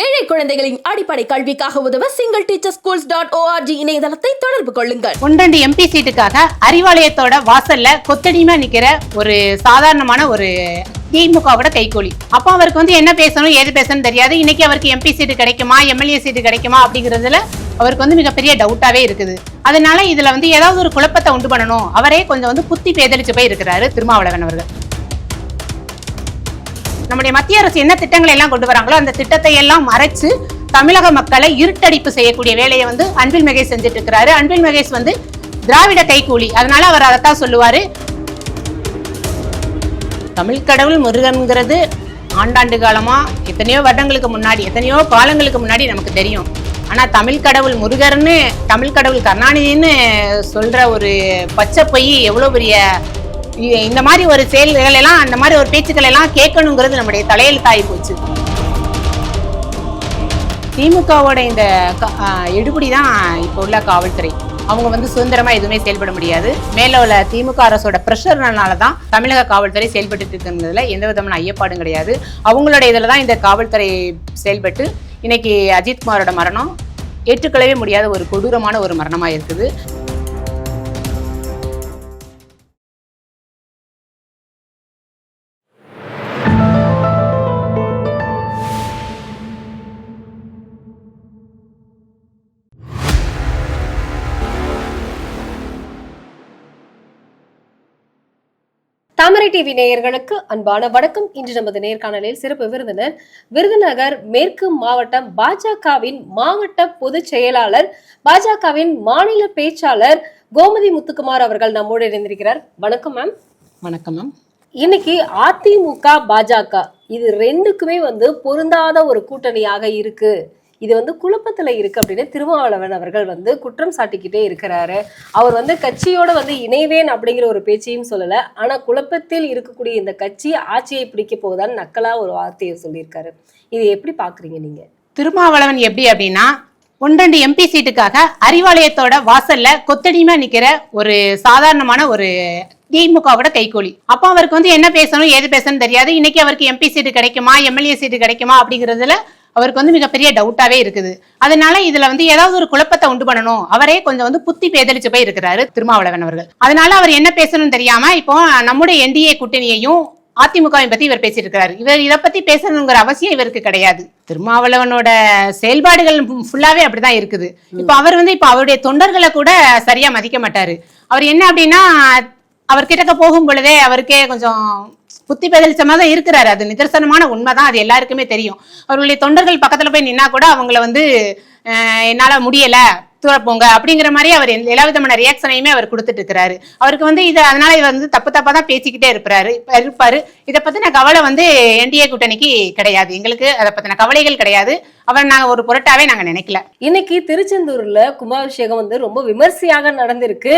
ஏழை குழந்தைகளின் அடிப்படை கல்விக்காக உதவ single teacher schools dot O R G இணையதளத்தை தொடர்பு கொள்ளுங்கள். ஒன்றண்டு எம்பி சீட்டுக்காக அறிவாலயத்தோட வாசல்ல கொத்தடிமா நிக்கிற ஒரு சாதாரணமான ஒரு திமுகவோட கைகூலி. அப்போ அவருக்கு வந்து என்ன பேசணும் ஏது பேசணும் தெரியாது. இன்னைக்கு அவருக்கு எம்பி சீட்டு கிடைக்குமா எம்எல்ஏ சீட்டு கிடைக்குமா அப்படிங்கிறதுல அவருக்கு வந்து மிகப்பெரிய டவுட்டாவே இருக்குது. அதனால இதுல வந்து ஏதாவது ஒரு குழப்பத்தை உண்டு பண்ணணும். அவரே கொஞ்சம் வந்து புத்தி பேதலிச்சு போய் இருக்கிறாரு திருமாவளவன் அவர்கள். நம்முடைய மத்திய அரசு என்ன திட்டங்களை எல்லாம் கொண்டு வராங்களோ அந்த திட்டத்தை எல்லாம் மறைச்சு தமிழக மக்களை இருட்டடிப்பு செய்யக்கூடிய வேலையை வந்து அன்பில் மகேஷ் செஞ்சுட்டு இருக்கிறாரு அன்பில் மகேஷ் வந்து திராவிட கைக்கூலி அதனால அவர் அதைத்தான் சொல்லுவாரு. தமிழ் கடவுள் முருகன்கிறது ஆண்டாண்டு காலமா எத்தனையோ வருடங்களுக்கு முன்னாடி எத்தனையோ காலங்களுக்கு முன்னாடி நமக்கு தெரியும். ஆனா தமிழ் கடவுள் முருகர்னு தமிழ் கடவுள் கருணாநிதின்னு சொல்ற ஒரு பச்சை பொய் எவ்வளவு பெரிய இந்த மாதிரி ஒரு செயல்கள் எல்லாம் அந்த மாதிரி ஒரு பேச்சுக்கள் எல்லாம் கேட்கணுங்கிறது நம்முடைய தலையெழுத்தாகி போச்சு. திமுகவோட இந்த க- தான் இப்போ உள்ள காவல்துறை. அவங்க வந்து சுதந்திரமா எதுவுமே செயல்பட முடியாது. மேல உள்ள திமுக அரசோட ப்ரெஷர்னால தான் தமிழக காவல்துறை செயல்பட்டு இருக்கிறதுல எந்த விதமான ஐயப்பாடும் கிடையாது. அவங்களோட இதில் தான் இந்த காவல்துறை செயல்பட்டு இன்னைக்கு அஜித்குமாரோட மரணம் ஏற்றுக்கொள்ளவே முடியாத ஒரு கொடூரமான ஒரு மரணமாக இருக்குது. தாமரை டிவி நேயர்களுக்கு அன்பான வணக்கம். இன்று நமது நேர்காணலில் சிறப்பு விருந்தினர் விருதுநகர் மேற்கு மாவட்டம் பாஜகவின் மாவட்ட பொதுச் செயலாளர் பாஜகவின் மாநில பேச்சாளர் கோமதி முத்துக்குமார் அவர்கள் நம்மோடு இணைந்திருக்கிறார். வணக்கம் மேம் வணக்கம் மேம் இன்னைக்கு அதிமுக பாஜக இது ரெண்டுக்குமே வந்து பொருந்தாத ஒரு கூட்டணியாக இருக்கு. இது வந்து குழப்பத்தில் இருக்கு அப்படின்னு திருமாவளவன் அவர்கள் வந்து குற்றம் சாட்டிக்கிட்டே இருக்கிறாரு. அவர் வந்து கட்சியோட வந்து இணைவேன் அப்படிங்கிற ஒரு பேச்சையும் சொல்லலை. ஆனால் குழப்பத்தில் இருக்கக்கூடிய இந்த கட்சி ஆட்சியை பிடிக்க போகுதான்னு நக்கலா ஒரு வார்த்தையை சொல்லியிருக்காரு. இது எப்படி பாக்குறீங்க நீங்க? திருமாவளவன் எப்படி அப்படின்னா ஒன்றண்டு எம்பி சீட்டுக்காக அறிவாலயத்தோட வாசல்ல கொத்தடிமையா நிக்கிற ஒரு சாதாரணமான ஒரு திமுகவோட கைகூலி அப்போ அவருக்கு வந்து என்ன பேசணும் ஏது பேசணும் தெரியாது. இன்னைக்கு அவருக்கு எம்பி சீட்டு கிடைக்குமா எம்எல்ஏ சீட்டு கிடைக்குமா அப்படிங்கிறதுல அவருக்கு வந்து மிகப்பெரிய டவுட்டாவே இருக்குது. அதனால இதுல வந்து ஏதாவது ஒரு குழப்பத்தை உண்டு பண்ணணும். அவரே கொஞ்சம் வந்து புத்தி பேதலிச்சு போய் இருக்கிறாரு திருமாவளவன் அவர்கள். அதனால அவர் என்ன பேசணும்னு தெரியாம இப்போ நம்முடைய என்டிஏ கூட்டணியையும் அதிமுகவை பத்தி இவர் பேசியிருக்கிறாரு இவர் இதை பத்தி பேசணுங்கிற அவசியம் இவருக்கு கிடையாது. திருமாவளவனோட செயல்பாடுகள் ஃபுல்லாவே அப்படிதான் இருக்குது. இப்ப அவர் வந்து இப்ப அவருடைய தொண்டர்களை கூட சரியா மதிக்க மாட்டாரு. அவர் என்ன அப்படின்னா அவர் கிட்டக்க போகும் பொழுதே அவருக்கே கொஞ்சம் புத்தி பதிலிச்சமா தான் இருக்கிறாரு. அது நிதர்சனமான உண்மைதான். அது எல்லாருக்குமே தெரியும். அவர்களுடைய தொண்டர்கள் பக்கத்துல போய் நின்னா கூட அவங்கள வந்து என்னால முடியல. தூர போங்க அப்படிங்கிற மாதிரி அவர் எந்த- எல்லா விதமான ரியாக்ஷனையுமே அவர் கொடுத்துட்டு இருக்கிறாரு அவருக்கு வந்து இது அதனால இவர் வந்து தப்பு தப்பா தான் பேசிக்கிட்டே இருப்பாரு இருப்பாரு. இதை பத்தின கவலை வந்து என்டிஏ கூட்டணிக்கு கிடையாது. எங்களுக்கு அதை பத்தின கவலைகள் கிடையாது. அவர் நாங்க ஒரு பொருட்டாவே நாங்க நினைக்கல. இன்னைக்கு திருச்செந்தூர்ல கும்பாபிஷேகம் வந்து ரொம்ப விமர்சையாக நடந்திருக்கு.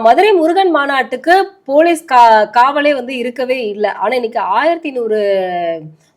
மதுரை முருகன் மாநாட்டுக்கு போலீஸ் கா காவலே வந்து இருக்கவே இல்லை. ஆனா இன்னைக்கு ஆயிரத்தி நூறு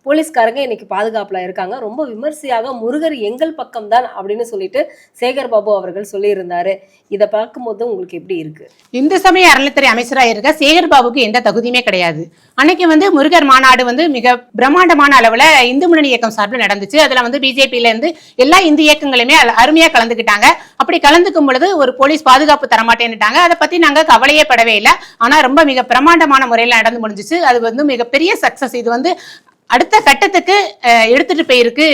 போலீஸ்காரங்க இன்னைக்கு பாதுகாப்புல இருக்காங்க. ரொம்ப விமர்சையாக முருகர் எங்கள் பக்கம் தான் அப்படின்னு சொல்லிட்டு சேகர் பாபு அவர்கள் சொல்லியிருந்தாரு. இதை பார்க்கும்போது உங்களுக்கு எப்படி இருக்கு? இந்து சமய அறநிலைத்துறை அமைச்சராக இருக்க சேகர் பாபுக்கு எந்த தகுதியுமே கிடையாது. அன்னைக்கு வந்து முருகர் மாநாடு வந்து மிக பிரம்மாண்டமான அளவுல இந்து முன்னணி இயக்கம் சார்பில் நடந்துச்சு. அதுல வந்து பிஜேபியில இருந்து எல்லா இந்து இயக்கங்களுமே அருமையா கலந்துக்கிட்டாங்க. அப்படி கலந்துக்கும் பொழுது ஒரு போலீஸ் பாதுகாப்பு தரமாட்டேன்னுட்டாங்க. அதை பத்தி நாங்க கவலையே படவே இல்லை. ஆனா ரொம்ப மிக பிரம்மாண்டமான முறையில நடந்து முடிஞ்சுச்சு. அது வந்து மிகப்பெரிய சக்சஸ் இது வந்து அடுத்த கட்டத்துக்கு எடுத்துட்டு போயிருக்கு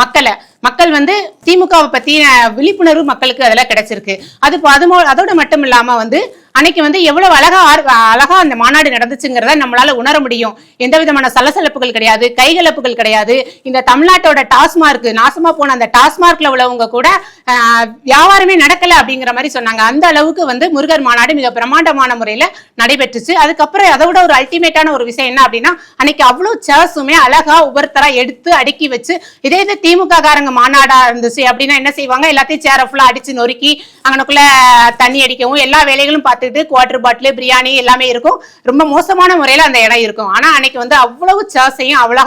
மக்களை. மக்கள் வந்து திமுகவை பத்தின விழிப்புணர்வு மக்களுக்கு அதெல்லாம் கிடைச்சிருக்கு. அது இப்போ அது அதோட மட்டும் இல்லாம வந்து அன்னைக்கு வந்து எவ்வளவு அழகா அழகா அந்த மாநாடு நடந்துச்சுங்கிறத நம்மளால உணர முடியும். எந்த விதமான சலசலப்புகள் கிடையாது கைகலப்புகள் கிடையாது. இந்த தமிழ்நாட்டோட டாஸ்மார்க் நாசமா போன அந்த டாஸ்மார்க்ல உள்ளவங்க கூட வியாபாரமே நடக்கல அப்படிங்கிற மாதிரி சொன்னாங்க. அந்த அளவுக்கு வந்து முருகர் மாநாடு மிக பிரம்மாண்டமான முறையில நடைபெற்றுச்சு. அதுக்கப்புறம் அதை விட ஒரு அல்டிமேட்டான ஒரு விஷயம் என்ன அப்படின்னா அன்னைக்கு அவ்வளவு சேர்ஸுமே அழகா ஒவ்வொருத்தரா எடுத்து அடுக்கி வச்சு இதே இது திமுக காரங்க மாநாடா இருந்துச்சு அப்படின்னா என்ன செய்வாங்க? எல்லாத்தையும் சேர ஃபுல்லா அடிச்சு நொறுக்கி அங்கனக்குள்ள தண்ணி அடிக்கவும் எல்லா வேலைகளும் பார்த்து சாப்பிட்டுட்டு குவாட்டர் பாட்டிலு பிரியாணி எல்லாமே இருக்கும். ரொம்ப மோசமான முறையில் அந்த இடம் இருக்கும். ஆனா அன்னைக்கு வந்து அவ்வளவு சேர்ஸையும் அவ்வளோ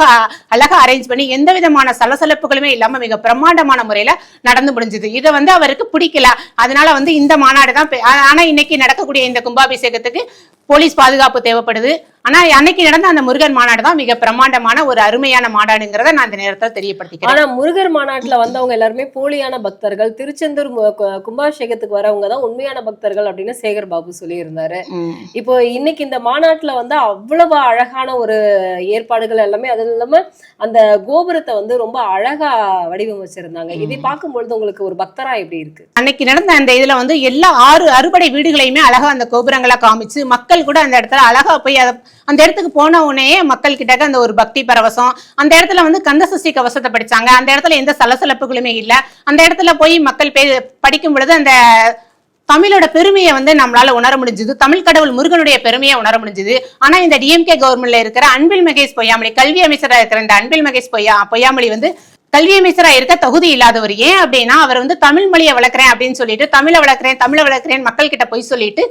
அழகா அரேஞ்ச் பண்ணி எந்த விதமான சலசலப்புகளுமே இல்லாமல் மிக பிரம்மாண்டமான முறையில் நடந்து முடிஞ்சது. இதை வந்து அவருக்கு பிடிக்கல. அதனால வந்து இந்த மாநாடு தான் ஆனால் ஆனா இன்னைக்கு நடக்கக்கூடிய இந்த கும்பாபிஷேகத்துக்கு போலீஸ் பாதுகாப்பு தேவைப்படுது. ஆனா அன்னைக்கு நடந்த அந்த முருகன் மாநாடு தான் மிக பிரம்மாண்டமான ஒரு அருமையான மாநாடுங்கிறத நான் இந்த நேரத்தை தெரியப்படுத்திக்கிறேன். ஆனா முருகர் மாநாட்டுல வந்தவங்க எல்லாருமே போலியான பக்தர்கள். திருச்செந்தூர் கும்பாபிஷேகத்துக்கு வரவங்க தான் உண்மையான பக்தர்கள் அப்படின்னு சேகர் பாபு சொல்லியிருந்தாரு. இப்போ இன்னைக்கு இந்த மாநாட்டுல வந்து அவ்வளவு அழகான ஒரு ஏற்பாடுகள் எல்லாமே அது இல்லாம அந்த கோபுரத்தை வந்து ரொம்ப அழகா வடிவமைச்சிருந்தாங்க. இதை பார்க்கும் பொழுது உங்களுக்கு ஒரு பக்தரா எப்படி இருக்கு? அன்னைக்கு நடந்த அந்த இதுல வந்து எல்லா ஆறு அறுபடை வீடுகளையுமே அழகா அந்த கோபுரங்களா காமிச்சு மக்கள் கூட அந்த இடத்துல அழகா போய் அத அந்த இடத்துக்கு போன உடனே மக்கள் கிட்ட அந்த ஒரு பக்தி பரவசம் அந்த இடத்துல வந்து கந்த சஷ்டி கவசத்தை படிச்சாங்க. அந்த இடத்துல எந்த சலசலப்புகளுமே இல்ல. அந்த இடத்துல போய் மக்கள் பே படிக்கும் பொழுது அந்த தமிழோட பெருமையை வந்து நம்மளால உணர முடிஞ்சது. தமிழ் கடவுள் முருகனுடைய பெருமையை உணர முடிஞ்சது. ஆனா இந்த டிஎம்கே கவர்மெண்ட்ல இருக்கிற அன்பில் மகேஷ் பொய்யாமொழி கல்வி அமைச்சராக இருக்கிற இந்த அன்பில் மகேஷ் பொய்யா பொய்யாமொழி வந்து கல்வி அமைச்சரா இருக்க தகுதி இல்லாதவர். ஏன் அப்படின்னா அவர் வந்து தமிழ் மொழியை வளர்க்குறேன் அப்படின்னு சொல்லிட்டு தமிழை வளர்க்குறேன் தமிழை வளர்க்குறேன் மக்கள் கிட்ட போய் சொல்லிட்டு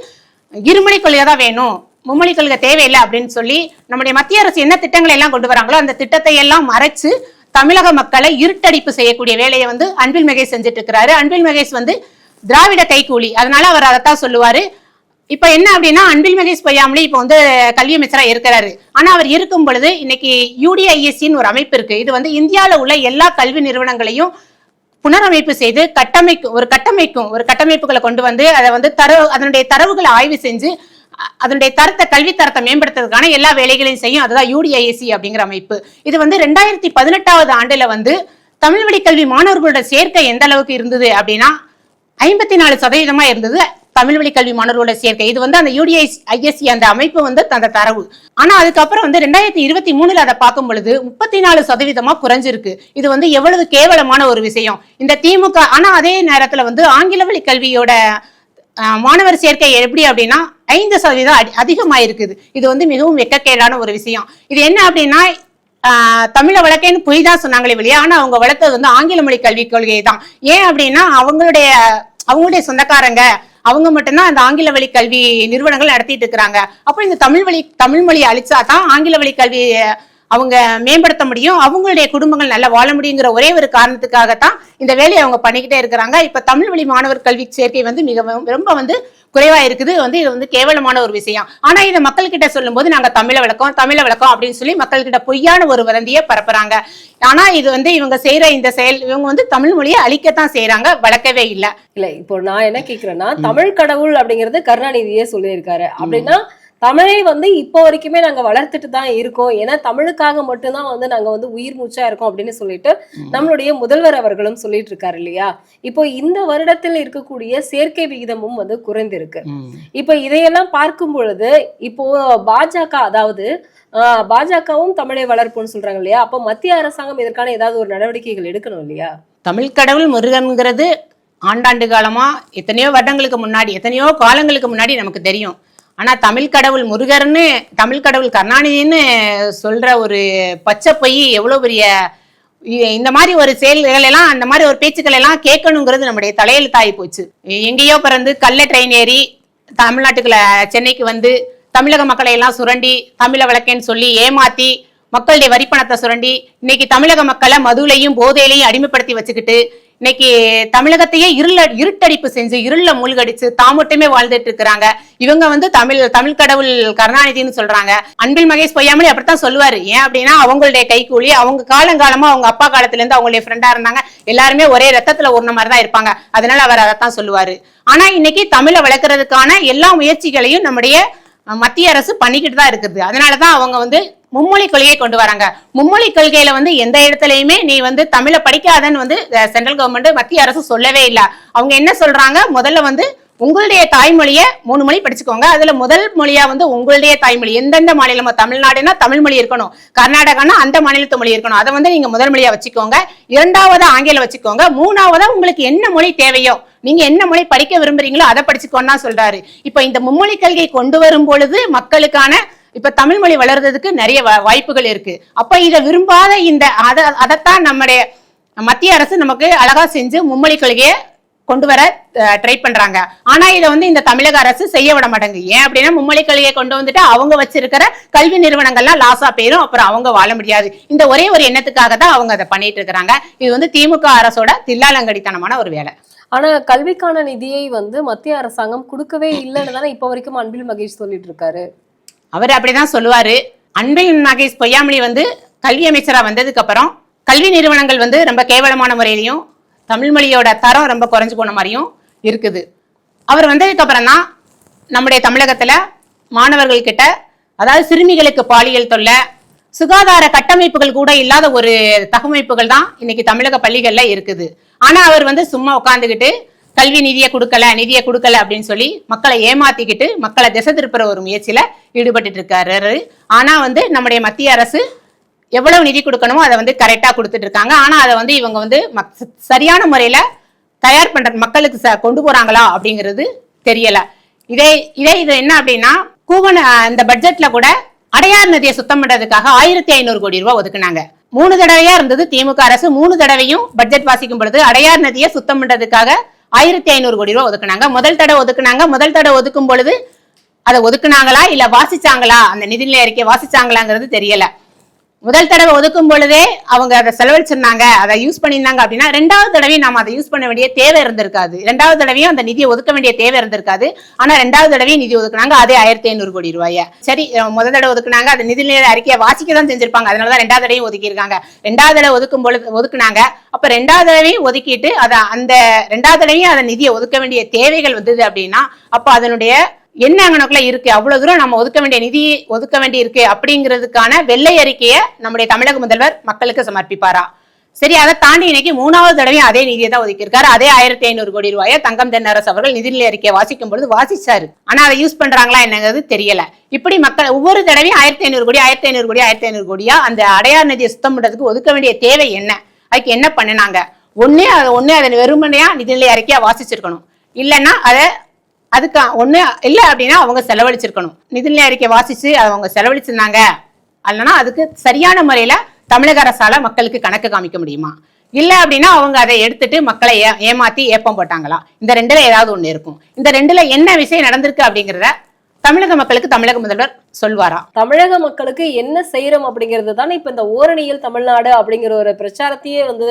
இருமொழி கொள்கை தான் வேணும் மும்மொழி கொள்கை தேவையில்லை அப்படின்னு சொல்லி நம்முடைய மத்திய அரசு என்ன திட்டங்களை எல்லாம் கொண்டு வராங்களோ அந்த திட்டத்தை எல்லாம் மறைச்சு தமிழக மக்களை இருட்டடிப்பு செய்யக்கூடிய வேலையை வந்து அன்பில் மகேஷ் செஞ்சுட்டு இருக்கிறாரு. அன்பில் மகேஷ் வந்து திராவிட கைக்கூலி அதனால அவர் அதைத்தான் சொல்லுவாரு. இப்ப என்ன அப்படின்னா அன்பில் மகேஷ் பொய்யாமலே இப்ப வந்து கல்வி அமைச்சரா இருக்கிறாரு. ஆனா அவர் இருக்கும் பொழுது இன்னைக்கு யூடிஐஎஸ்சின்னு ஒரு அமைப்பு இருக்கு. இது வந்து இந்தியாவில் உள்ள எல்லா கல்வி நிறுவனங்களையும் புனரமைப்பு செய்து கட்டமைக்கும் ஒரு கட்டமைக்கும் ஒரு கட்டமைப்புகளை கொண்டு வந்து அதை வந்து தரவு அதனுடைய தரவுகளை ஆய்வு செஞ்சு அதனுடைய தரத்தை கல்வி தரத்தை மேம்படுத்துறதுக்கான எல்லா வேலைகளையும் செய்யும். அதுதான் யூடிஐஎஸ்சி அப்படிங்கிற அமைப்பு. இது வந்து ரெண்டாயிரத்தி பதினெட்டாவது ஆண்டுல வந்து தமிழ் வழி கல்வி மாணவர்களோட சேர்க்கை எந்த அளவுக்கு இருந்தது அப்படின்னா ஐம்பத்தி நாலு சதவீதமா இருந்தது தமிழ் வழி கல்வி மாணவர்களோட சேர்க்கை. இது வந்து அந்த யூடிஐ ஐஎஸ்சி அந்த அமைப்பு வந்து அந்த தரவு. ஆனா அதுக்கப்புறம் வந்து ரெண்டாயிரத்தி இருபத்தி மூணுல அதை பார்க்கும் பொழுது முப்பத்தி நாலு சதவீதமா குறைஞ்சிருக்கு. இது வந்து எவ்வளவு கேவலமான ஒரு விஷயம். இந்த திமுக ஆனா அதே நேரத்துல வந்து ஆங்கில வழி கல்வியோட மாணவர் சேர்க்கை எப்படி அப்படின்னா ஐந்து சதவீதம் அதிகமாயிருக்குது. இது வந்து மிகவும் வெக்கக்கேடான ஒரு விஷயம். இது என்ன அப்படின்னா தமிழை வளர்க்கேன்னு பொய் தான் சொன்னாங்களே வெளியே. ஆனா அவங்க வளர்த்தது வந்து ஆங்கில மொழி கல்விக் கொள்கையை தான் ஏன் அப்படின்னா அவங்களுடைய அவங்களுடைய சொந்தக்காரங்க அவங்க மட்டும்தான் அந்த ஆங்கில வழி கல்வி நிறுவனங்கள் நடத்திட்டு இருக்கிறாங்க. அப்போ இந்த தமிழ் வழி தமிழ் மொழியை அழிச்சாதான் ஆங்கில வழி கல்வி அவங்க மேம்படுத்த முடியும். அவங்களுடைய குடும்பங்கள் நல்லா வாழ முடியுங்கிற ஒரே ஒரு காரணத்துக்காகத்தான் இந்த வேலையை அவங்க பண்ணிக்கிட்டே இருக்கிறாங்க. இப்ப தமிழ் வழி மாணவர் கல்வி சேர்க்கை வந்து மிகவும் ரொம்ப வந்து குறைவா இருக்குது. வந்து இது வந்து கேவலமான ஒரு விஷயம். ஆனா இதை மக்கள்கிட்ட சொல்லும்போது நாங்க தமிழை விளக்கம் தமிழை விளக்கம் அப்படின்னு சொல்லி மக்கள்கிட்ட பொய்யான ஒரு வதந்தியை பரப்புறாங்க. ஆனா இது வந்து இவங்க செய்யற இந்த செயல் இவங்க வந்து தமிழ் மொழியை அழிக்கத்தான் செய்யறாங்க வளர்க்கவே இல்லை. இல்ல இப்போ நான் என்ன கேக்குறேன்னா தமிழ் கடவுள் அப்படிங்கறது கருணாநிதியே சொல்லியிருக்காரு. அப்படின்னா தமிழை வந்து இப்போ வரைக்குமே நாங்க வளர்த்துட்டு தான் இருக்கோம். ஏன்னா தமிழுக்காக மட்டும்தான் வந்து நாங்க வந்து உயிர் மூச்சா இருக்கோம் அப்படின்னு சொல்லிட்டு நம்மளுடைய முதல்வர் அவர்களும் சொல்லிட்டு இருக்காரு இல்லையா? இப்போ இந்த வருடத்தில் இருக்கக்கூடிய சேர்க்கை விகிதமும் வந்து குறைந்திருக்கு. இப்போ இதையெல்லாம் பார்க்கும் பொழுது இப்போ பாஜக அதாவது ஆஹ், பாஜகவும் தமிழை வளர்ப்போம்னு சொல்றாங்க இல்லையா? அப்போ மத்திய அரசாங்கம் இதற்கான ஏதாவது ஒரு நடவடிக்கைகள் எடுக்கணும் இல்லையா? தமிழ் கடவுள் முருகன்கிறது ஆண்டாண்டு காலமா எத்தனையோ வருடங்களுக்கு முன்னாடி எத்தனையோ காலங்களுக்கு முன்னாடி நமக்கு தெரியும். ஆனால் தமிழ் கடவுள் முருகர்னு தமிழ் கடவுள் கருணாநிதின்னு சொல்கிற ஒரு பச்சை பொய் எவ்வளோ பெரிய இந்த மாதிரி ஒரு செயல்கள் எல்லாம் அந்த மாதிரி ஒரு பேச்சுக்கள் எல்லாம் கேட்கணுங்கிறது நம்முடைய தலையெழுத்தாகி போச்சு. எங்கேயோ பிறந்து கல்ல ட்ரெயின் ஏறி தமிழ்நாட்டுக்குள்ள சென்னைக்கு வந்து தமிழக மக்களை எல்லாம் சுரண்டி தமிழை வழக்கேன்னு சொல்லி ஏமாத்தி மக்களுடைய வரிப்பணத்தை சுரண்டி இன்னைக்கு தமிழக மக்களை மதுலையும் போதையிலையும் அடிமைப்படுத்தி வச்சுக்கிட்டு இன்னைக்கு தமிழகத்தையே இருள இருட்டடிப்பு செஞ்சு இருள மூழ்கடிச்சு தான் மட்டுமே வாழ்ந்துட்டு இருக்கிறாங்க. இவங்க வந்து தமிழ் தமிழ் கடவுள் கருணாநிதினு சொல்றாங்க. அன்பில் மகேஷ் பொய்யாமலே அப்படித்தான் சொல்லுவாரு. ஏன் அப்படின்னா அவங்களுடைய கைக்கூலி அவங்க காலங்காலமா அவங்க அப்பா காலத்துல இருந்து அவங்களுடைய ஃப்ரெண்டா இருந்தாங்க. எல்லாருமே ஒரே ரத்தத்துல ஒரு மாதிரி தான் இருப்பாங்க. அதனால அவர் அதைத்தான் சொல்லுவாரு. ஆனா இன்னைக்கு தமிழை வளர்க்கறதுக்கான எல்லா முயற்சிகளையும் நம்முடைய மத்திய அரசு பண்ணிக்கிட்டு தான் இருக்குது. அதனாலதான் அவங்க வந்து மும்மொழி கொள்கையை கொண்டு வராங்க. மும்மொழி கொள்கையில வந்து எந்த இடத்துலயுமே நீ வந்து தமிழை படிக்காதன்னு வந்து சென்ட்ரல் கவர்மெண்ட் மத்திய அரசு சொல்லவே இல்லை. அவங்க என்ன சொல்றாங்க? முதல்ல வந்து உங்களுடைய தாய்மொழியை மூணு மொழி படிச்சுக்கோங்க. அதுல முதல் மொழியா வந்து உங்களுடைய தாய்மொழி. எந்தெந்த மாநிலமோ? தமிழ்நாடுனா தமிழ் மொழி இருக்கணும். கர்நாடகானா அந்த மாநிலத்து மொழி இருக்கணும். அதை வந்து நீங்க முதல் மொழியா வச்சுக்கோங்க. இரண்டாவது ஆங்கிலம் வச்சுக்கோங்க. மூணாவதா உங்களுக்கு என்ன மொழி தேவையோ நீங்க என்ன மொழி படிக்க விரும்புறீங்களோ அதை படிச்சுக்கோன்னு தான் சொல்றாரு. இப்ப இந்த மும்மொழி கல்வியை கொண்டு வரும் பொழுது மக்களுக்கான இப்ப தமிழ் மொழி வளர்றதுக்கு நிறைய வாய்ப்புகள் இருக்கு. அப்ப இதை விரும்பாத இந்த அதை அதைத்தான் நம்முடைய மத்திய அரசு நமக்கு அழகா செஞ்சு மும்மொழி கொள்கையை கொண்டு வர ட்ரை பண்றாங்க. ஆனா இதை வந்து இந்த தமிழக அரசு செய்ய விட மாட்டேங்குது. ஏன் அப்படின்னா மும்மொழி கொள்கையை கொண்டு வந்துட்டு அவங்க வச்சிருக்கிற கல்வி நிறுவனங்கள்லாம் லாஸா போயிரும் அப்புறம் அவங்க வாழ முடியாது. இந்த ஒரே ஒரு எண்ணத்துக்காக தான் அவங்க அதை பண்ணிட்டு இருக்கிறாங்க இது வந்து திமுக அரசோட தில்லாலங்கடித்தனமான ஒரு வேலை. ஆனா கல்விக்கான நிதியை வந்து மத்திய அரசாங்கம் கொடுக்கவே இல்லைன்னு தானே இப்ப வரைக்கும் அன்பில் மகேஷ் சொல்லிட்டு இருக்காரு. அவர் அப்படிதான் சொல்லுவாரு. அன்பையும் மகேஷ் பொய்யாமொழி வந்து கல்வி அமைச்சரா வந்ததுக்கு அப்புறம் கல்வி நிறுவனங்கள் வந்து ரொம்ப கேவலமான முறையிலையும் தமிழ் மொழியோட தரம் ரொம்ப குறைஞ்சு போன மாதிரியும் இருக்குது. அவர் வந்ததுக்கு அப்புறம் தான் நம்முடைய தமிழகத்துல மாணவர்கள் கிட்ட அதாவது சிறுமிகளுக்கு பாலியல் தொல்லை சுகாதார கட்டமைப்புகள் கூட இல்லாத ஒரு தகவமைப்புகள் தான் இன்னைக்கு தமிழக பள்ளிகள்ல இருக்குது. ஆனா அவர் வந்து சும்மா உட்காந்துக்கிட்டு கல்வி நிதியை கொடுக்கல நிதியை கொடுக்கல அப்படின்னு சொல்லி மக்களை ஏமாத்திக்கிட்டு மக்களை திசை திருப்புற ஒரு முயற்சியில ஈடுபட்டு இருக்காரு. ஆனா வந்து நம்முடைய மத்திய அரசு எவ்வளவு நிதி கொடுக்கணுமோ அதை வந்து கரெக்டாக கொடுத்துட்டு இருக்காங்க. ஆனால் அதை வந்து இவங்க வந்து மக்- சரியான முறையில் தயார் பண்ற மக்களுக்கு ச- கொண்டு போறாங்களா அப்படிங்கிறது தெரியல. இதே இதே இது என்ன அப்படின்னா கூவன் இந்த பட்ஜெட்ல கூட அடையார் நதியை சுத்தம் பண்றதுக்காக ஆயிரத்தி ஐநூறு கோடி ரூபாய் ஒதுக்குனாங்க. மூணு தடவையா இருந்தது திமுக அரசு. மூணு தடவையும் பட்ஜெட் வாசிக்கும் பொழுது அடையார் நதியை சுத்தம் பண்றதுக்காக ஆயிரத்தி ஐநூறு கோடி ரூபா ஒதுக்குனாங்க. முதல் தடவை ஒதுக்குனாங்க. முதல் தடவை ஒதுக்கும் பொழுது அதை ஒதுக்குனாங்களா? இல்ல வாசிச்சாங்களா? அந்த நிதிநிலை அறிக்கை வாசிச்சாங்களாங்கிறது தெரியல. முதல் தடவை ஒதுக்கும் பொழுதே அவங்க அதை செலவழிச்சிருந்தாங்க அதை யூஸ் பண்ணியிருந்தாங்க அப்படின்னா ரெண்டாவது தடவையும் நாம அதை யூஸ் பண்ண வேண்டிய தேவை இருந்திருக்காது. ரெண்டாவது தடவையும் அந்த நிதியை ஒதுக்க வேண்டிய தேவை இருந்திருக்காது. ஆனா ரெண்டாவது தடவையும் நிதி ஒதுக்குனாங்க அதே ஆயிரத்தி ஐநூறு கோடி ரூபாயா. சரி முதல் தடவை ஒதுக்குனாங்க அந்த நிதிநிலை அறிக்கையை வாசிக்க தான் செஞ்சிருப்பாங்க. அதனாலதான் ரெண்டாவது தடவையும் ஒதுக்கியிருக்காங்க. ரெண்டாவது தடவை ஒதுக்கும் பொழுது ஒதுக்குனாங்க. அப்ப ரெண்டாவது தடவையும் ஒதுக்கிட்டு அதை அந்த ரெண்டாவது தடவையும் அந்த நிதியை ஒதுக்க வேண்டிய தேவைகள் வந்தது அப்படின்னா அப்ப அதனுடைய என்ன அங்கனக்குள்ள இருக்கு? அவ்வளவு தூரம் நம்ம ஒதுக்க வேண்டிய நிதி ஒதுக்க வேண்டி இருக்கு அப்படிங்கிறதுக்கான வெள்ளை அறிக்கையை நம்முடைய தமிழக முதல்வர் மக்களுக்கு சமர்ப்பிப்பாரா? சரி அதை தாண்டி இன்னைக்கு மூணாவது தடவையும் அதே நிதியை தான் ஒதுக்கியிருக்காரு. அதே ஆயிரத்தி ஐநூறு கோடி ரூபாயை தங்கம் தென்னரசு அவர்கள் நிதிநிலை அறிக்கையை வாசிக்கும் பொழுது வாசிச்சாரு. ஆனா அதை யூஸ் பண்றாங்களா என்னங்கிறது தெரியல. இப்படி மக்கள் ஒவ்வொரு தடவையும் ஆயிரத்தி ஐநூறு கோடி ஆயிரத்தி ஐநூறு கோடி ஆயிரத்தி ஐநூறு கோடியா? அந்த அடையார் நிதியை சுத்தம் பண்றதுக்கு ஒதுக்க வேண்டிய தேவை என்ன? அதுக்கு என்ன பண்ணினாங்க? ஒன்னே அதை ஒன்னே அதை வெறுமனையா நிதிநிலை அறிக்கையா வாசிச்சிருக்கணும். இல்லைன்னா அதை அதுக்கு ஒன்று இல்லை அப்படின்னா அவங்க செலவழிச்சிருக்கணும். நிதிநிலை அறிக்கை வாசிச்சு அவங்க செலவழிச்சிருந்தாங்க. அல்லனா அதுக்கு சரியான முறையில தமிழக அரசால மக்களுக்கு கணக்கு காமிக்க முடியுமா? இல்லை அப்படின்னா அவங்க அதை எடுத்துட்டு மக்களை ஏ ஏமாத்தி ஏப்பம் போட்டாங்களா? இந்த ரெண்டுல ஏதாவது ஒன்று இருக்கும். இந்த ரெண்டுல என்ன விஷயம் நடந்திருக்கு அப்படிங்கிறத தமிழக மக்களுக்கு தமிழக முதல்வர் சொல்வாரா? தமிழக மக்களுக்கு என்ன செய்யறோம் அப்படிங்கிறது தானே இப்ப இந்த ஓரணியில் தமிழ்நாடு அப்படிங்கிற ஒரு பிரச்சாரத்தையே வந்து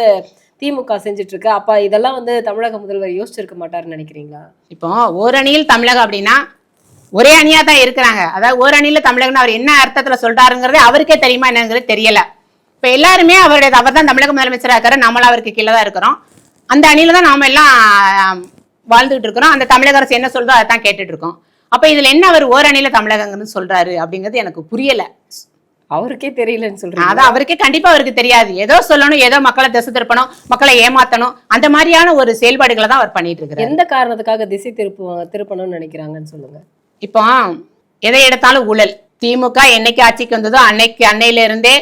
திமுக செஞ்சுட்டு இருக்கு அப்ப இதெல்லாம் வந்து தமிழக முதல்வர் யோசிச்சிருக்க மாட்டாருன்னு நினைக்கிறீங்களா? இப்போ ஓரணியில் தமிழகம் அப்படின்னா ஒரே அணியா தான் இருக்கிறாங்க. அதாவது ஓரணியில தமிழகம்னு அவர் என்ன அர்த்தத்துல சொல்றாருங்கிறது அவருக்கே தெரியுமா என்னங்கிறது தெரியல. இப்ப எல்லாருமே அவருடைய அவர் தான் தமிழக முதலமைச்சராக இருக்காரு. நம்மளும் அவருக்கு கீழே தான் இருக்கிறோம். அந்த அணியில தான் நாம எல்லாம் ஆம், வாழ்ந்துகிட்டு இருக்கிறோம். அந்த தமிழக அரசு என்ன சொல்றோ அதை தான் கேட்டுட்டு இருக்கோம். அப்ப இதுல என்ன அவர் ஓரணியில தமிழகங்கிறது சொல்றாரு அப்படிங்கிறது எனக்கு புரியல. அவருக்கே தெரியலன்னு சொல்றீங்க அதான் அவருக்கே கண்டிப்பா அவருக்கு தெரியாது. ஏதோ சொல்லணும் ஏதோ மக்களை திசை திருப்பணும் மக்களை ஏமாத்தணும் அந்த மாதிரியான ஒரு செயல்பாடுகளை தான் அவர் பண்ணிட்டு இருக்கிறாரு. எந்த காரணத்துக்காக திசை திருப்புவாங்க திருப்பணும்னு நினைக்கிறாங்கன்னு சொல்லுங்க. இப்போ எதை எடுத்தாலும் ஊழல். திமுக என்னைக்கு ஆட்சிக்கு வந்ததோ அன்னைக்கு அன்னையில இருந்தே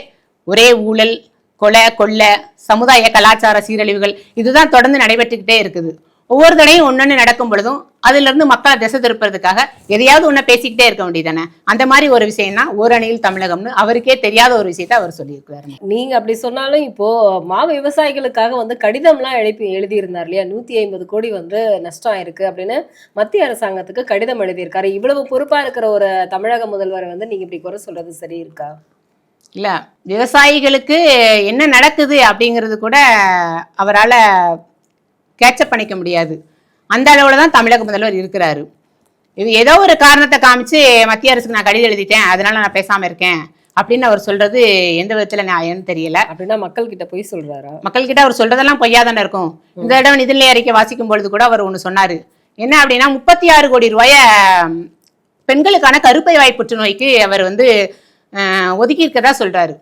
ஒரே ஊழல் கொலை கொள்ளை சமுதாய கலாச்சார சீரழிவுகள் இதுதான் தொடர்ந்து நடைபெற்றுக்கிட்டே இருக்குது. ஒவ்வொரு தடையும் ஒன்னொன்னு நடக்கும் பொழுதும் அதுல இருந்து மக்களை திசை திருப்பறதுக்காக எதையாவது ஒண்ணு பேசிக்கிட்டே இருக்க வேண்டியதானே அந்த மாதிரி ஒரு விஷயம் தான் ஓரணியில் தமிழகம்னு அவருக்கே தெரியாத ஒரு விஷயத்தை அவர் சொல்லியிருக்கிறாரு. நீங்க அப்படி சொன்னாலும் இப்போ மா விவசாயிகளுக்காக வந்து கடிதம்லாம் எழுப்பி எழுதியிருந்தார் இல்லையா? நூத்தி ஐம்பது கோடி வந்து நஷ்டம் ஆயிருக்கு அப்படின்னு மத்திய அரசாங்கத்துக்கு கடிதம் எழுதியிருக்காரு. இவ்வளவு பொறுப்பா இருக்கிற ஒரு தமிழக முதல்வரை வந்து நீங்க இப்படி குறை சொல்றது சரி இருக்கா இல்ல விவசாயிகளுக்கு என்ன நடக்குது அப்படிங்கிறது கூட அவரால கேட்சப் பண்ணிக்க முடியாது. அந்த அளவுல தான் தமிழக முதல்வர் இருக்கிறாரு. இது ஏதோ ஒரு காரணத்தை காமிச்சு மத்திய அரசுக்கு நான் கடிதம் எழுதிட்டேன் அதனால நான் பேசாம இருக்கேன் அப்படின்னு அவர் சொல்றது எந்த விதத்துல நியாயம்னு தெரியல. அப்படின்னா மக்கள் கிட்ட போய் சொல்றாரா? மக்கள்கிட்ட அவர் சொல்றதெல்லாம் பொய்யா தானே இருக்கும். இந்த தடவை நிதிநிலை அறிக்கை வாசிக்கும் பொழுது கூட அவர் ஒண்ணு சொன்னாரு. என்ன அப்படின்னா முப்பத்தி ஆறு கோடி ரூபாய பெண்களுக்கான கருப்பை வாய் புற்றுநோய்க்கு அவர் வந்து ஒதுக்கி இருக்கதா சொல்றாரு.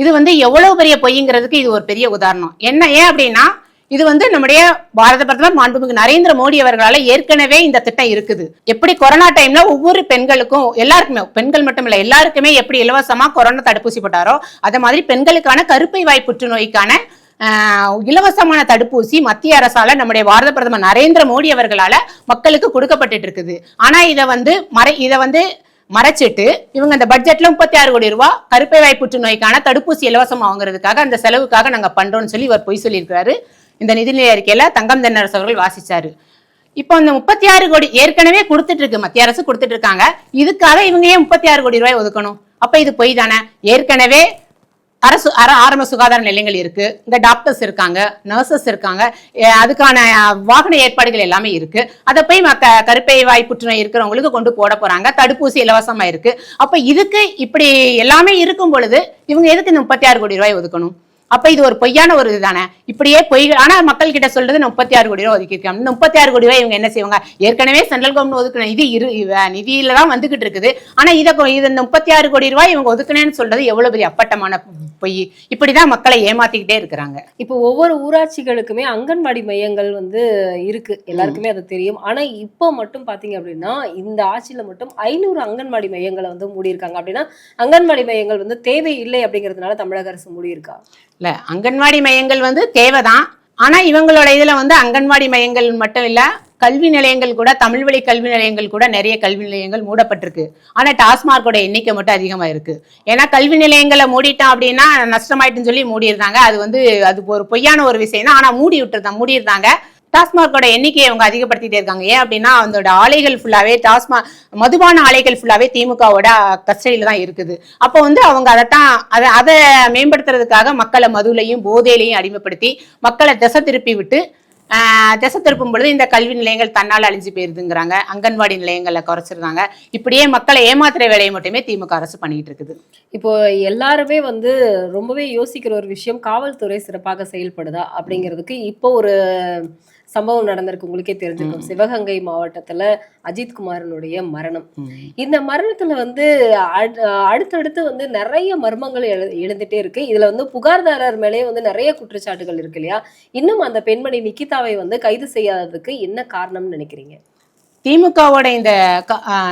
இது வந்து எவ்வளவு பெரிய பொய்ங்கிறதுக்கு இது ஒரு பெரிய உதாரணம். என்ன ஏன் அப்படின்னா இது வந்து நம்முடைய பாரத பிரதமர் மாண்புமிகு நரேந்திர மோடி அவர்களால ஏற்கனவே இந்த திட்டம் இருக்குது. எப்படி கொரோனா டைம்ல ஒவ்வொரு பெண்களுக்கும் எல்லாருக்குமே பெண்கள் மட்டும் இல்ல எல்லாருக்குமே எப்படி இலவசமா கொரோனா தடுப்பூசி போட்டாரோ அதே மாதிரி பெண்களுக்கான கருப்பை வாய் புற்றுநோய்க்கான இலவசமான தடுப்பூசி மத்திய அரசால நம்முடைய பாரத பிரதமர் நரேந்திர மோடி அவர்களால மக்களுக்கு கொடுக்கப்பட்டுட்டு இருக்குது. ஆனா இதை வந்து மறை இதை வந்து மறைச்சிட்டு இவங்க அந்த பட்ஜெட்ல முப்பத்தி ஆறு கோடி ரூபாய் கருப்பை வாய் புற்றுநோய்க்கான தடுப்பூசி இலவசம் வாங்குறதுக்காக அந்த செலவுக்காக நாங்க பண்றோம்னு சொல்லி இவர் பொய் சொல்லியிருக்காரு இந்த நிதிநிலை அறிக்கையில தங்கம் தென்னரசு அவர்கள் வாசிச்சாரு. இப்போ இந்த முப்பத்தி ஆறு கோடி ஏற்கனவே கொடுத்துட்டு இருக்கு மத்திய அரசு கொடுத்துட்டு இருக்காங்க இதுக்காக இவங்க ஏன் முப்பத்தி ஆறு கோடி ரூபாய் ஒதுக்கணும்? அப்ப இது பொய் தானே? ஏற்கனவே அரசு அர ஆரம்ப சுகாதார நிலையங்கள் இருக்கு. இந்த டாக்டர்ஸ் இருக்காங்க நர்சஸ் இருக்காங்க. அதுக்கான வாகன ஏற்பாடுகள் எல்லாமே இருக்கு. அதை போய் மக்க கருப்பை வாய் புற்றுநோய் இருக்கிறவங்களுக்கு கொண்டு போட போறாங்க. தடுப்பூசி இலவசமா இருக்கு. அப்ப இதுக்கு இப்படி எல்லாமே இருக்கும் பொழுது இவங்க எதுக்கு இந்த முப்பத்தி ஆறு கோடி ரூபாய் ஒதுக்கணும்? அப்ப இது ஒரு பொய்யான ஒரு இதுதானே? இப்படியே பொய் ஆனா மக்கள் கிட்ட சொல்றது முப்பத்தி ஆறு கோடி ரூபாய் ஒதுக்கிருக்காங்க இந்த முப்பத்தி ஆறு கோடி ரூபாய் இவங்க என்ன செய்வாங்க? ஏற்கனவே சென்ட்ரல் கவர்மெண்ட் ஒதுக்கின நிதி இரு நிதியில தான் வந்துகிட்டு இருக்குது. ஆனா இது இந்த முப்பத்தி ஆறு கோடி ரூபாய் இவங்க ஒதுக்குனேன்னு சொல்றது எவ்வளவு பெரிய அப்பட்டமான பொய். இப்படிதான் மக்களை ஏமாத்திக்கிட்டே இருக்கிறாங்க. இப்போ ஒவ்வொரு ஊராட்சிகளுக்குமே அங்கன்வாடி மையங்கள் வந்து இருக்கு. எல்லாருக்குமே அது தெரியும். ஆனா இப்போ மட்டும் பாத்தீங்க அப்படின்னா இந்த ஆட்சியில மட்டும் ஐநூறு அங்கன்வாடி மையங்களை வந்து மூடியிருக்காங்க. அப்படின்னா அங்கன்வாடி மையங்கள் வந்து தேவை இல்லை அப்படிங்கிறதுனால தமிழக அரசு மூடியிருக்கா? இல்ல அங்கன்வாடி மையங்கள் வந்து தேவைதான். ஆனால் இவங்களோட இதில் வந்து அங்கன்வாடி மையங்கள் மட்டும் இல்லை கல்வி நிலையங்கள் கூட தமிழ் வழி கல்வி நிலையங்கள் கூட நிறைய கல்வி நிலையங்கள் மூடப்பட்டிருக்கு. ஆனா டாஸ்மார்க்கோட எண்ணிக்கை மட்டும் அதிகமாக இருக்கு. ஏன்னா கல்வி நிலையங்களை மூடிட்டோம் அப்படின்னா நஷ்டமாயிட்டுன்னு சொல்லி மூடிடுறாங்க. அது வந்து அது ஒரு பொய்யான ஒரு விஷயம் தான் ஆனால் மூடி விட்டுருந்தாங்க மூடிடுறாங்க. டாஸ்மார்க்கோட எண்ணிக்கையை அவங்க அதிகப்படுத்திட்டே இருக்காங்க. ஏன் அப்படின்னா அதோட ஆலைகள் ஃபுல்லாவே டாஸ்மாக் மதுபான ஆலைகள் ஃபுல்லாவே திமுகவோட கஸ்டடியில தான் இருக்குது. அப்போ வந்து அவங்க அதைத்தான் அதை அதை மேம்படுத்துறதுக்காக மக்களை மதுலையும் போதையிலையும் அடிமைப்படுத்தி மக்களை திசை திருப்பி விட்டு ஆஹ், திசை திருப்பும் பொழுது இந்த கல்வி நிலையங்கள் தன்னால் அழிஞ்சு போயிருதுங்கிறாங்க. அங்கன்வாடி நிலையங்களை குறைச்சிருந்தாங்க. இப்படியே மக்களை ஏமாத்துற வேலையை மட்டுமே திமுக அரசு பண்ணிட்டு இருக்குது. இப்போ எல்லாருமே வந்து ரொம்பவே யோசிக்கிற ஒரு விஷயம் காவல்துறை சிறப்பாக செயல்படுதா அப்படிங்கிறதுக்கு இப்போ ஒரு சம்பவம் நடந்திருக்கு உங்களுக்கே தெரிஞ்சிருக்கும். சிவகங்கை மாவட்டத்துல அஜித் குமாரனுடைய மரணம் இந்த மரணத்துல வந்து அடு- அடுத்தடுத்து வந்து நிறைய மர்மங்கள் எழு எழுந்துட்டே இருக்கு. இதுல வந்து புகார்தாரர் மேலே வந்து நிறைய குற்றச்சாட்டுகள் இருக்கு இல்லையா? இன்னும் அந்த பெண்மணி நிக்கிதாவை வந்து கைது செய்யாததுக்கு என்ன காரணம்னு நினைக்கிறீங்க? திமுகவோட இந்த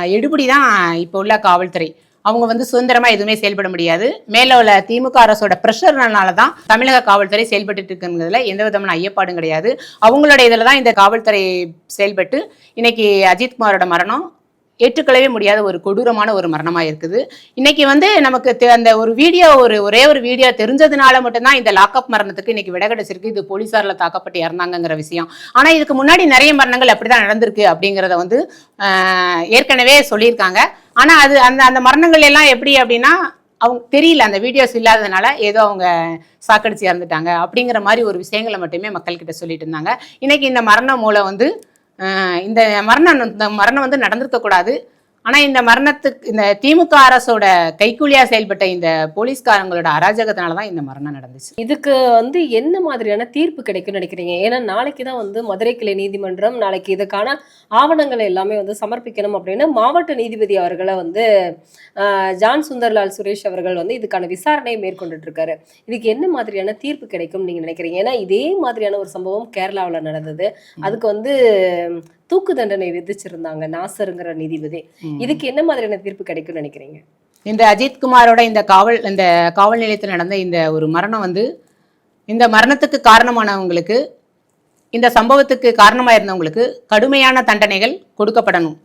எடுபிடி தான் இப்போ உள்ள காவல்துறை. அவங்க வந்து சுதந்திரமா எதுவுமே செயல்பட முடியாது. மேல உள்ள திமுக அரசோட ப்ரெஷர்னால தான் தமிழக காவல்துறை செயல்பட்டு இருக்குங்கிறதுல எந்த விதமான ஐயப்பாடும் கிடையாது. அவங்களோட இதில் தான் இந்த காவல்துறை செயல்பட்டு இன்னைக்கு அஜித்குமாரோட மரணம் ஏற்றுக்கொள்ளவே முடியாத ஒரு கொடூரமான ஒரு மரணமாக இருக்குது. இன்னைக்கு வந்து நமக்கு தெ- அந்த ஒரு வீடியோ ஒரு ஒரே ஒரு வீடியோ தெரிஞ்சதுனால மட்டும்தான் இந்த லாக்அப் மரணத்துக்கு இன்னைக்கு விட கிடைச்சிருக்கு. இது போலீஸாரில் தாக்கப்பட்டு இறந்தாங்கங்கிற விஷயம். ஆனால் இதுக்கு முன்னாடி நிறைய மரணங்கள் அப்படி தான் நடந்திருக்கு அப்படிங்கிறத வந்து ஏற்கனவே சொல்லியிருக்காங்க. ஆனா அது அந்த அந்த மரணங்கள் எல்லாம் எப்படி அப்படின்னா அவங்க தெரியல அந்த வீடியோஸ் இல்லாததுனால ஏதோ அவங்க சாக்கடிச்சு இறந்துட்டாங்க அப்படிங்கிற மாதிரி ஒரு விஷயங்களை மட்டுமே மக்கள்கிட்ட சொல்லிட்டு இருந்தாங்க. இன்னைக்கு இந்த மரண மூலம் வந்து இந்த மரணம் இந்த மரணம் வந்து நடந்திருக்கக்கூடாது. கூடாது ஆனா இந்த மரணத்துக்கு இந்த திமுக அரசோட கைக்கூலியா செயல்பட்ட இந்த போலீஸ்காரங்களோட அராஜகத்தினால தான் இந்த மரணம் நடந்துச்சு. இதுக்கு வந்து என்ன மாதிரியான தீர்ப்பு கிடைக்கும்னு நினைக்கிறீங்க? ஏன்னா நாளைக்கு தான் வந்து மதுரை கிளை நீதிமன்றம் நாளைக்கு இதுக்கான ஆவணங்களை எல்லாமே வந்து சமர்ப்பிக்கணும் அப்படின்னு மாவட்ட நீதிபதி அவர்களை வந்து ஜான் சுந்தர்லால் சுரேஷ் அவர்கள் வந்து இதுக்கான விசாரணையை மேற்கொண்டுட்டு இருக்காரு இதுக்கு என்ன மாதிரியான தீர்ப்பு கிடைக்கும் நீங்க நினைக்கிறீங்க? ஏன்னா இதே மாதிரியான ஒரு சம்பவம் கேரளாவில் நடந்தது. அதுக்கு வந்து தூக்கு தண்டனை விதிச்சிருந்தாங்க நாசருங்கிற நீதிபதி. இதுக்கு என்ன மாதிரியான தீர்ப்பு கிடைக்கும்னு நினைக்கிறீங்க? இந்த அஜித்குமாரோட இந்த காவல் இந்த காவல் நிலையத்தில் நடந்த இந்த ஒரு மரணம் வந்து இந்த மரணத்துக்கு காரணமானவங்களுக்கு இந்த சம்பவத்துக்கு காரணமாக இருந்தவங்களுக்கு கடுமையான தண்டனைகள் கொடுக்கப்படணும்.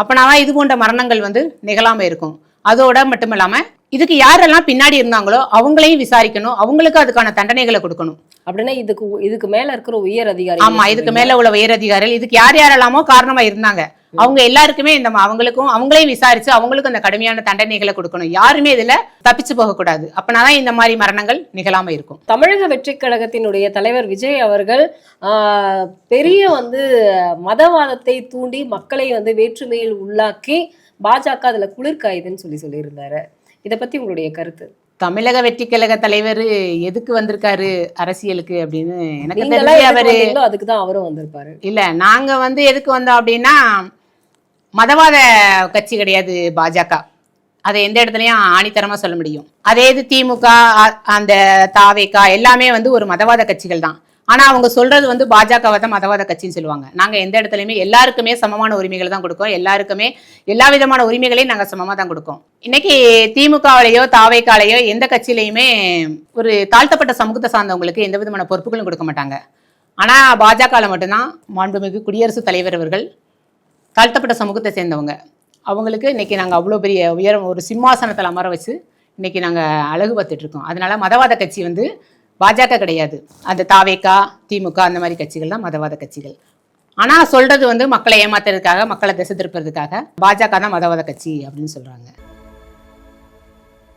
அப்பனாதான் இது போன்ற மரணங்கள் வந்து நிகழாம இருக்கும். அதோட மட்டும் இல்லாம இதுக்கு யாரெல்லாம் பின்னாடி இருந்தாங்களோ அவங்களையும் விசாரிக்கணும். அவங்களுக்கு அதுக்கான தண்டனைகளை கொடுக்கணும். அப்படின்னா இதுக்கு இதுக்கு மேல இருக்கிற உயர் அதிகாரி ஆமா இதுக்கு மேல உள்ள உயர் அதிகாரிகள் இதுக்கு யார் யாரெல்லாமோ காரணமா இருந்தாங்க. அவங்க எல்லாருக்குமே இந்த அவங்களுக்கும் அவங்களையும் விசாரிச்சு அவங்களுக்கும் அந்த கடுமையான தண்டனைகளை கொடுக்கணும். யாருமே இதுல தப்பிச்சு போக கூடாது அப்பனாதான் இந்த மாதிரி மரணங்கள் நிகழாம இருக்கும். தமிழக வெற்றிக் கழகத்தினுடைய தலைவர் விஜய் அவர்கள் பெரிய வந்து மதவாதத்தை தூண்டி மக்களை வந்து வேற்றுமையில் உள்ளாக்கி பாஜக அதுல குளிர்காயுதுன்னு சொல்லி சொல்லியிருந்தாரு. இத பத்தி உங்களுடைய கருத்து? தமிழக வெற்றி கழக தலைவர் எதுக்கு வந்திருக்காரு அரசியலுக்கு அப்படின்னு எனக்கு எதுக்கு அவரு அதுக்கு தான் அவரும் வந்திருப்பாரு. இல்ல நாங்க வந்து எதுக்கு வந்தோம் அப்படின்னா மதவாத கட்சி கிடையாது பாஜக. அதை எந்த இடத்துலயும் ஆணித்தரமா சொல்ல முடியும். அதே இது திமுக அந்த தாவேகா எல்லாமே வந்து ஒரு மதவாத கட்சிகள் தான். ஆனா அவங்க சொல்றது வந்து பாஜகவை தான் மதவாத கட்சின்னு சொல்லுவாங்க. நாங்க எந்த இடத்துலயுமே எல்லாருக்குமே சமமான உரிமைகள் தான் கொடுக்கோம் எல்லாருக்குமே எல்லா விதமான உரிமைகளையும் நாங்க சமமா தான் கொடுக்கோம் இன்னைக்கு திமுகவிலையோ தாவைக்காலையோ எந்த கட்சியிலையுமே ஒரு தாழ்த்தப்பட்ட சமூகத்தை சார்ந்தவங்களுக்கு எந்த விதமான பொறுப்புகளும் கொடுக்க மாட்டாங்க. ஆனா பாஜகவில் மட்டும்தான் மாண்புமிகு குடியரசுத் தலைவர் அவர்கள் தாழ்த்தப்பட்ட சமூகத்தை சேர்ந்தவங்க. அவங்களுக்கு இன்னைக்கு நாங்கள் அவ்வளோ பெரிய உயரம் ஒரு சிம்மாசனத்தில் அமர வச்சு இன்னைக்கு நாங்கள் அழகு பார்த்துட்ருக்கோம் அதனால மதவாத கட்சி வந்து பாஜக கிடையாது. அந்த தாவேக்கா திமுக அந்த மாதிரி கட்சிகள் தான் மதவாத கட்சிகள். ஆனால் சொல்றது வந்து மக்களை ஏமாத்துறதுக்காக மக்களை திசை திருப்புறதுக்காக பாஜக தான் மதவாத கட்சி அப்படின்னு சொல்றாங்க.